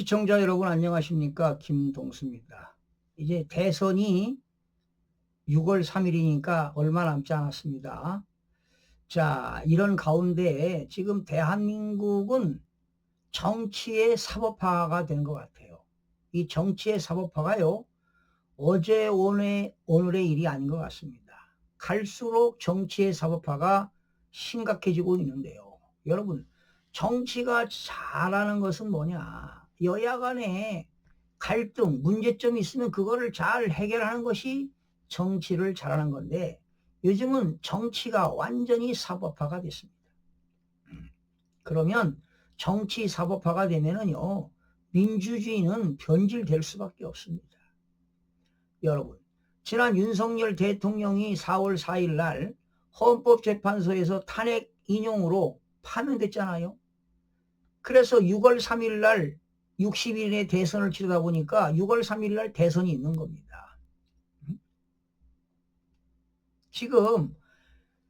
시청자 여러분 안녕하십니까 김동수입니다. 이제 대선이 6월 3일이니까 얼마 남지 않았습니다. 자 이런 가운데 지금 대한민국은 정치의 사법화가 된 것 같아요. 이 정치의 사법화가요 어제 오늘, 오늘의 일이 아닌 것 같습니다. 갈수록 정치의 사법화가 심각해지고 있는데요. 여러분 정치가 잘하는 것은 뭐냐 여야 간에 갈등, 문제점이 있으면 그거를 잘 해결하는 것이 정치를 잘하는 건데 요즘은 정치가 완전히 사법화가 됐습니다. 음, 그러면 정치 사법화가 되면은요, 민주주의는 변질될 수밖에 없습니다. 여러분, 지난 윤석열 대통령이 4월 4일 날 헌법재판소에서 탄핵 인용으로 파면됐잖아요. 그래서 6월 3일 날 60일에 대선을 치르다 보니까 6월 3일 날 대선이 있는 겁니다. 지금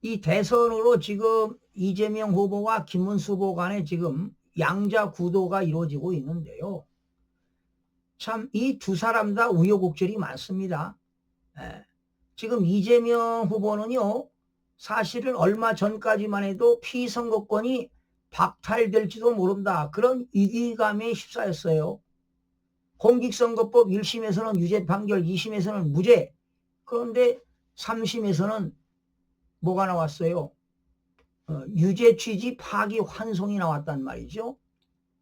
이 대선으로 지금 이재명 후보와 김문수 후보 간에 지금 양자 구도가 이루어지고 있는데요. 참 이 두 사람 다 우여곡절이 많습니다. 예. 지금 이재명 후보는요, 사실은 얼마 전까지만 해도 피선거권이 박탈될지도 모른다. 그런 위기감에 휩싸였어요. 공직선거법 1심에서는 유죄 판결, 2심에서는 무죄. 그런데 3심에서는 뭐가 나왔어요? 어, 유죄 취지 파기 환송이 나왔단 말이죠.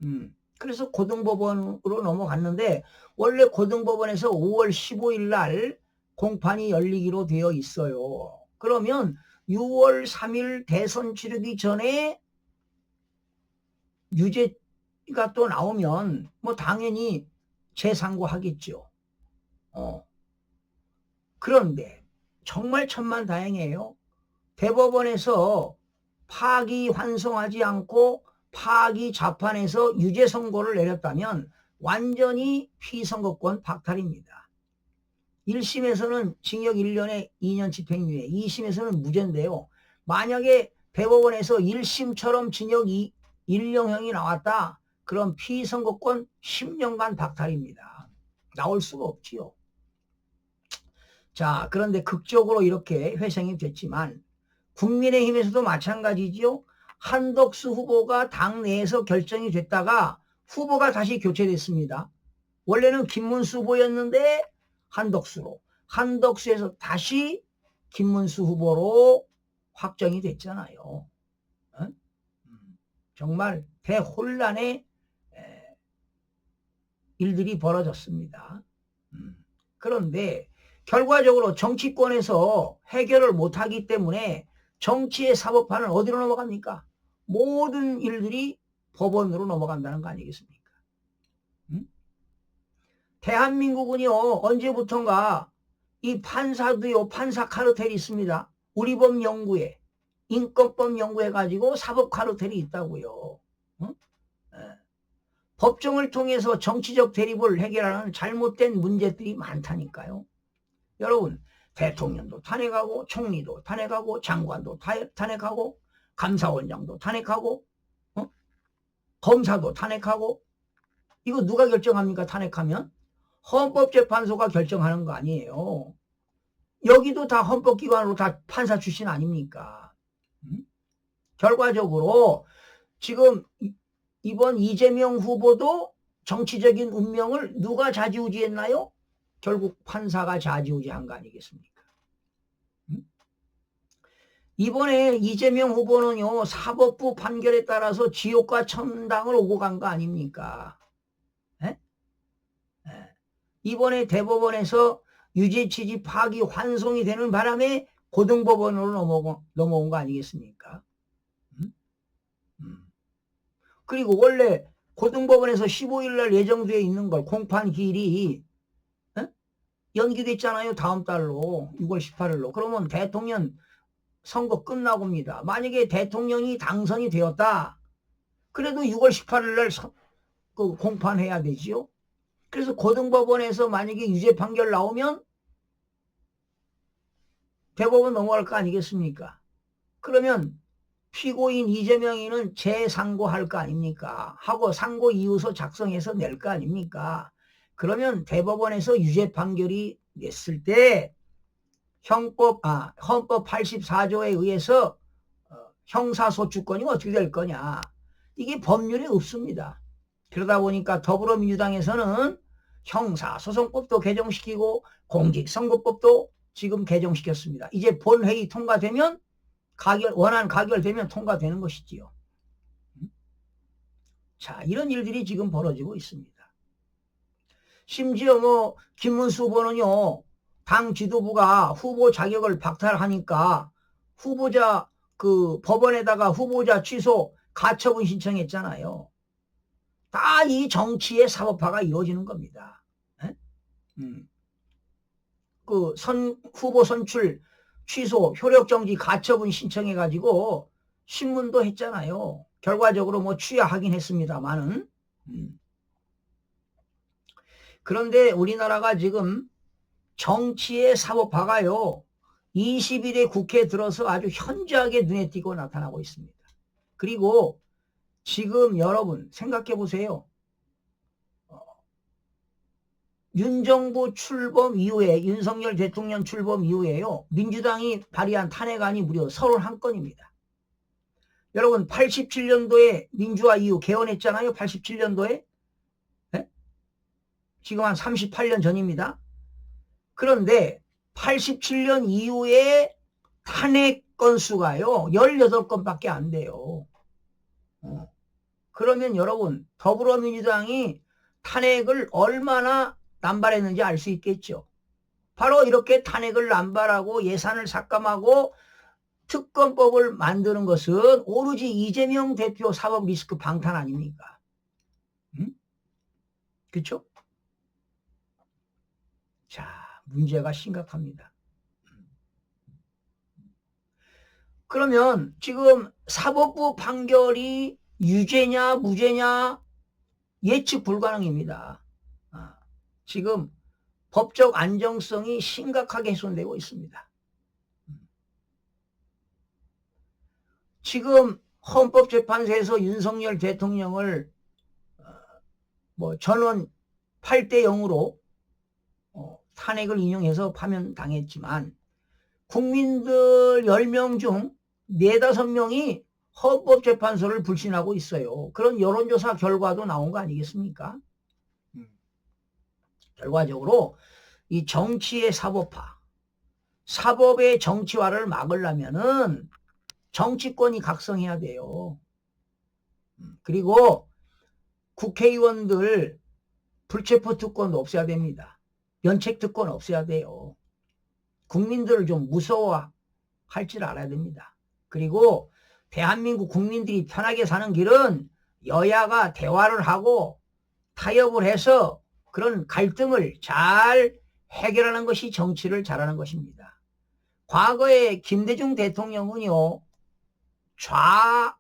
음, 그래서 고등법원으로 넘어갔는데 원래 고등법원에서 5월 15일 날 공판이 열리기로 되어 있어요. 그러면 6월 3일 대선 치르기 전에 유죄가 또 나오면 뭐 당연히 재상고하겠죠. 어. 그런데 정말 천만 다행이에요. 대법원에서 파기 환송하지 않고 파기 자판에서 유죄 선고를 내렸다면 완전히 피선거권 박탈입니다. 1심에서는 징역 1년에 2년 집행유예, 2심에서는 무죄인데요. 만약에 대법원에서 1심처럼 징역 2, 1년형이 나왔다. 그럼 피선거권 10년간 박탈입니다. 나올 수가 없지요. 자, 그런데 극적으로 이렇게 회생이 됐지만 국민의힘에서도 마찬가지지요. 한덕수 후보가 당내에서 결정이 됐다가 후보가 다시 교체됐습니다. 원래는 김문수 후보였는데 한덕수로 한덕수에서 다시 김문수 후보로 확정이 됐잖아요. 정말 대혼란의 일들이 벌어졌습니다. 음. 그런데 결과적으로 정치권에서 해결을 못하기 때문에 정치의 사법화는 어디로 넘어갑니까? 모든 일들이 법원으로 넘어간다는 거 아니겠습니까? 음? 대한민국은요 언제부턴가 이 판사도요 판사 카르텔이 있습니다. 우리 법 연구에 인권법 연구해가지고 사법 카르텔이 있다고요. 어? 예. 법정을 통해서 정치적 대립을 해결하는 잘못된 문제들이 많다니까요. 여러분 대통령도 탄핵하고 총리도 탄핵하고 장관도 탄핵하고 감사원장도 탄핵하고 어? 검사도 탄핵하고 이거 누가 결정합니까? 탄핵하면 헌법재판소가 결정하는 거 아니에요. 여기도 다 헌법기관으로 다 판사 출신 아닙니까? 결과적으로 지금 이번 이재명 후보도 정치적인 운명을 누가 좌지우지했나요? 결국 판사가 좌지우지한 거 아니겠습니까? 이번에 이재명 후보는요 사법부 판결에 따라서 지옥과 천당을 오고 간 거 아닙니까? 이번에 대법원에서 유죄 취지 파기 환송이 되는 바람에 고등법원으로 넘어온 거 아니겠습니까? 음? 음. 그리고 원래 고등법원에서 15일 날 예정되어 있는 걸 공판 기일이 에? 연기됐잖아요. 다음 달로 6월 18일로. 그러면 대통령 선거 끝나고입니다. 만약에 대통령이 당선이 되었다. 그래도 6월 18일 날 서, 그 공판해야 되지요. 그래서 고등법원에서 만약에 유죄 판결 나오면 대법원 넘어갈 거 아니겠습니까? 그러면 피고인 이재명이는 재상고할 거 아닙니까? 하고 상고 이유서 작성해서 낼 거 아닙니까? 그러면 대법원에서 유죄 판결이 냈을 때 형법 아 헌법 84조에 의해서 어, 형사소추권이 어떻게 될 거냐? 이게 법률에 없습니다. 그러다 보니까 더불어민주당에서는 형사소송법도 개정시키고 공직선거법도 지금 개정시켰습니다. 이제 본회의 통과되면 가결, 원안 가결되면 통과되는 것이지요. 음? 자, 이런 일들이 지금 벌어지고 있습니다. 심지어 뭐, 김문수 후보는요, 당 지도부가 후보 자격을 박탈하니까 후보자, 그 법원에다가 후보자 취소 가처분 신청했잖아요. 다 이 정치의 사법화가 이루어지는 겁니다. 음. 그 선, 후보 선출 취소, 효력정지, 가처분 신청해가지고 신문도 했잖아요. 결과적으로 뭐 취하하긴 했습니다만은. 음. 그런데 우리나라가 지금 정치의 사법화가요. 20일에 국회에 들어서 아주 현저하게 눈에 띄고 나타나고 있습니다. 그리고 지금 여러분 생각해 보세요. 어, 윤정부 출범 이후에 윤석열 대통령 출범 이후에요. 민주당이 발의한 탄핵안이 무려 31건입니다. 여러분 87년도에 민주화 이후 개헌했잖아요. 87년도에. 네? 지금 한 38년 전입니다. 그런데 87년 이후에 탄핵 건수가요. 18건밖에 안 돼요. 어. 그러면 여러분 더불어민주당이 탄핵을 얼마나 남발했는지 알 수 있겠죠. 바로 이렇게 탄핵을 남발하고 예산을 삭감하고 특검법을 만드는 것은 오로지 이재명 대표 사법 리스크 방탄 아닙니까? 응? 그렇죠? 자, 문제가 심각합니다. 그러면 지금 사법부 판결이 유죄냐 무죄냐 예측 불가능입니다. 아, 지금 법적 안정성이 심각하게 훼손되고 있습니다. 지금 헌법재판소에서 윤석열 대통령을 어, 뭐 전원 8대 0으로 어, 탄핵을 인용해서 파면당했지만 국민들 10명 중 4, 5명이 헌법재판소를 불신하고 있어요. 그런 여론조사 결과도 나온 거 아니겠습니까? 음. 결과적으로 이 정치의 사법화, 사법의 정치화를 막으려면은 정치권이 각성해야 돼요. 음. 그리고 국회의원들 불체포 특권도 없애야 됩니다. 면책 특권 없애야 돼요. 국민들을 좀 무서워할 줄 알아야 됩니다. 그리고 대한민국 국민들이 편하게 사는 길은 여야가 대화를 하고 타협을 해서 그런 갈등을 잘 해결하는 것이 정치를 잘하는 것입니다. 과거에 김대중 대통령은요, 좌,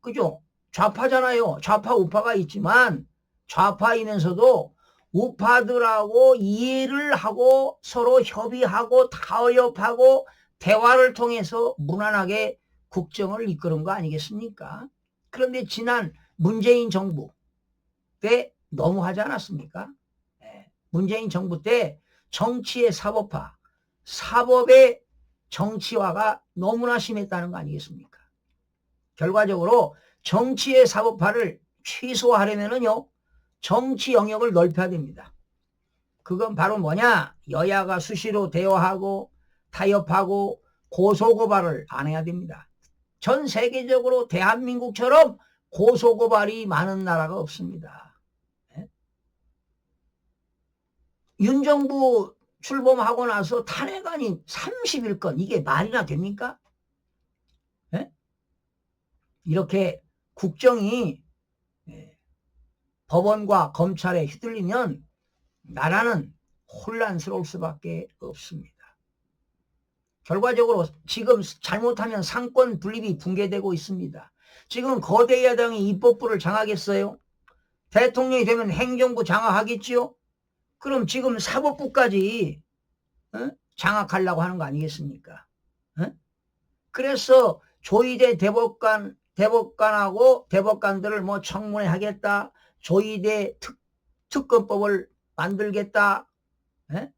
그죠? 좌파잖아요. 좌파, 우파가 있지만 좌파이면서도 우파들하고 이해를 하고 서로 협의하고 타협하고 대화를 통해서 무난하게 국정을 이끄는 거 아니겠습니까? 그런데 지난 문재인 정부 때 너무 하지 않았습니까? 네. 문재인 정부 때 정치의 사법화, 사법의 정치화가 너무나 심했다는 거 아니겠습니까? 결과적으로 정치의 사법화를 취소하려면은요, 정치 영역을 넓혀야 됩니다. 그건 바로 뭐냐? 여야가 수시로 대화하고 타협하고 고소고발을 안 해야 됩니다. 전 세계적으로 대한민국처럼 고소고발이 많은 나라가 없습니다. 네? 윤 정부 출범하고 나서 탄핵안이 30일건 이게 말이나 됩니까? 네? 이렇게 국정이 네, 법원과 검찰에 휘둘리면 나라는 혼란스러울 수밖에 없습니다. 결과적으로 지금 잘못하면 상권 분립이 붕괴되고 있습니다. 지금 거대 야당이 입법부를 장악했어요. 대통령이 되면 행정부 장악하겠지요? 그럼 지금 사법부까지 어? 장악하려고 하는 거 아니겠습니까? 어? 그래서 조이대 대법관 대법관하고 대법관들을 뭐 청문회 하겠다. 조이대 특 특검법을 만들겠다. 예?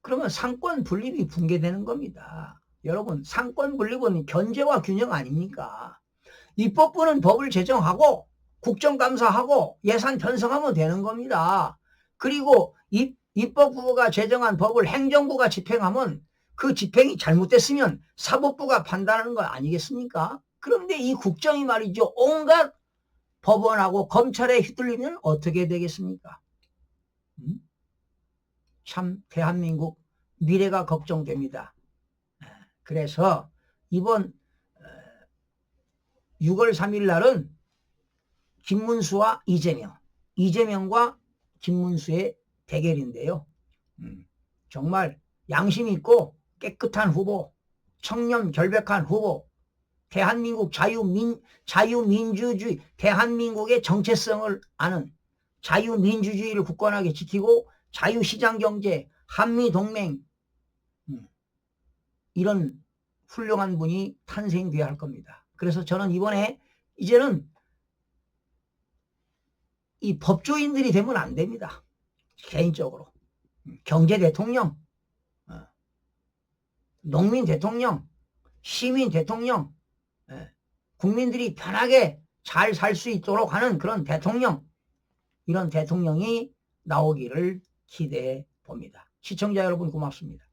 그러면 상권 분립이 붕괴되는 겁니다. 여러분 상권 분립은 견제와 균형 아닙니까? 입법부는 법을 제정하고 국정감사하고 예산 편성하면 되는 겁니다. 그리고 입, 입법부가 제정한 법을 행정부가 집행하면 그 집행이 잘못됐으면 사법부가 판단하는 거 아니겠습니까? 그런데 이 국정이 말이죠. 온갖 법원하고 검찰에 휘둘리면 어떻게 되겠습니까? 음? 참 대한민국 미래가 걱정됩니다. 그래서 이번 6월 3일 날은 김문수와 이재명, 이재명과 김문수의 대결인데요. 음, 정말 양심 있고 깨끗한 후보, 청렴 결백한 후보, 대한민국 자유민, 자유민주주의, 대한민국의 정체성을 아는 자유민주주의를 굳건하게 지키고 자유시장경제, 한미동맹, 음, 이런 훌륭한 분이 탄생돼야 할 겁니다. 그래서 저는 이번에 이제는 이 법조인들이 되면 안 됩니다. 개인적으로. 경제 대통령, 어, 농민 대통령, 시민 대통령, 예, 국민들이 편하게 잘 살 수 있도록 하는 그런 대통령, 이런 대통령이 나오기를 기대해 봅니다. 시청자 여러분 고맙습니다.